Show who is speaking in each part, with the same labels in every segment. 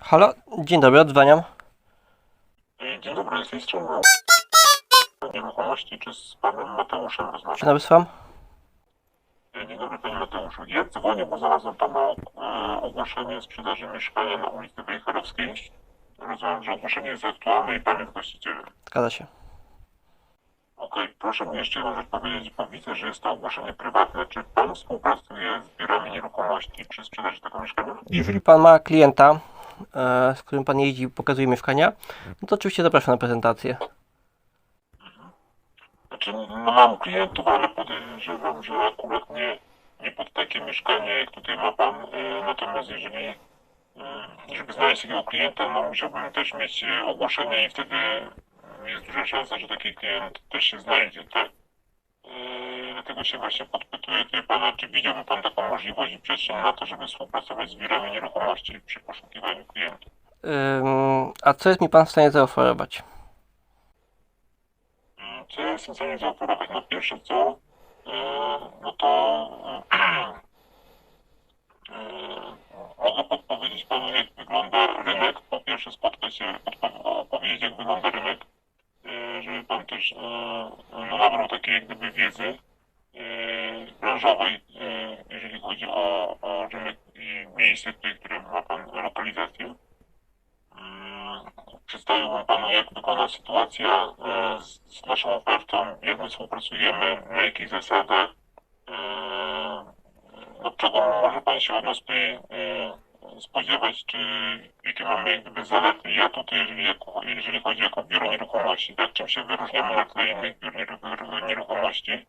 Speaker 1: Halo, dzień dobry, odzwaniam.
Speaker 2: Dzień dobry, z tej strony nieruchomości, czy z panem Mateuszem
Speaker 1: Dzień
Speaker 2: rozmawiam?
Speaker 1: dobry, słucham.
Speaker 2: Dzień dobry panie Mateuszu. Ja dzwonię, bo znalazłem pana e, ogłoszenie sprzedaży mieszkania na ulicy Wejherowskiej. Rozumiem, że ogłoszenie jest aktualne i pan jest właścicielem.
Speaker 1: Zgadza się.
Speaker 2: Okej, proszę mi jeszcze jedną rzecz powiedzieć, bo widzę, że jest to ogłoszenie prywatne. Czy pan współpracuje z biurami nieruchomości przy sprzedaży tego mieszkania?
Speaker 1: Jeżeli pan ma klienta, z którym pan jeździ pokazuje mieszkania, no to oczywiście zapraszam na prezentację.
Speaker 2: Znaczy, no mam klientów, ale podejrzewam, że akurat nie, nie pod takie mieszkanie, jak tutaj ma pan. E, Natomiast jeżeli, e, żeby znaleźć takiego klienta, no musiałbym też mieć e, ogłoszenie i wtedy jest duża szansa, że taki klient też się znajdzie, tak? E, Dlatego się właśnie podpytuję pana, czy widziałby pan taką możliwość i przestrzeń na to, żeby współpracować z biurami nieruchomości przy poszukiwaniu klientów.
Speaker 1: Ym, a co jest mi pan w stanie zaoferować?
Speaker 2: Mm, Co ja jestem w stanie zaoferować? No pierwsze co, e, no to e, mogę podpowiedzieć panu jak wygląda rynek. Po pierwsze spotkać się, opowiedzieć jak wygląda rynek, e, żeby pan też e, no, nabrał takiej jak gdyby wiedzy e, branżowej, e, jeżeli chodzi o, o rynek i miejsce, tutaj, które ma pan lokalizację. Mm, Przedstawiłbym panu, jak wygląda sytuacja e, z, z naszą ofertą, jak my współpracujemy, na jakich zasadach, e, no, czego może pan się od nas tutaj e, spodziewać, czy jakie mamy jak gdyby zalety i atuty, jeżeli, jeżeli chodzi jako biuro nieruchomości, tak, czym się wyróżniamy na tle innych biur nieruch- nieruchomości.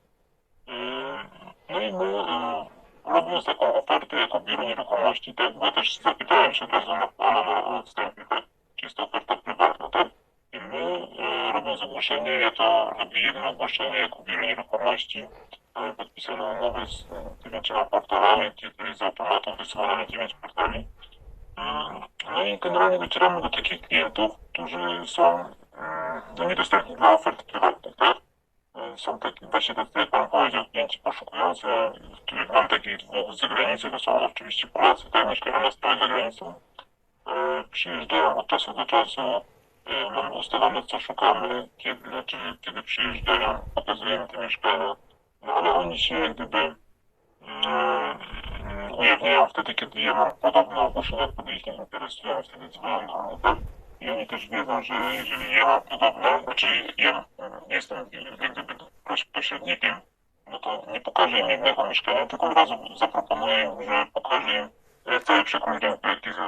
Speaker 2: E, No i my e, robiąc taką ofertę jako biuro nieruchomości, tak, bo ja też zapytałem się od razu na pana na wstępie, tak, czy jest to oferta prywatna, tak? I my, e, robiąc ogłoszenie, ja to robię jedno ogłoszenie jako biuro nieruchomości, mamy podpisaną umowę z e, dziewięcioma portalami, jest z automatu wysyłane na dziewięć portali. Mm, No i generalnie docieramy do takich klientów, którzy są mm, no, niedostępni dla ofert prywatnych, tak? E, Są takie właśnie tacy, jak pan powiedział, klienci poszukujący, których mam takich dwóch z zagranicy, to są oczywiście Polacy, tak, mieszkają na stałe za granicą e, przyjeżdżają od czasu do czasu. E, mamy ustalone, co szukamy, kiedy, znaczy, kiedy przyjeżdżają, pokazujemy te mieszkania. No ale oni się jak gdyby mm, ujawniają wtedy, kiedy ja mam podobne ogłoszenia, które ich nie interesują, wtedy dzwonią do mnie, tak? I oni też wiedzą, że jeżeli ja mam podobne, znaczy ja jestem jak gdyby poś- pośrednikiem, no to nie pokażę im jednego mieszkania, tylko od razu zaproponuję że pokażę im e, przekrój rynku, jaki jest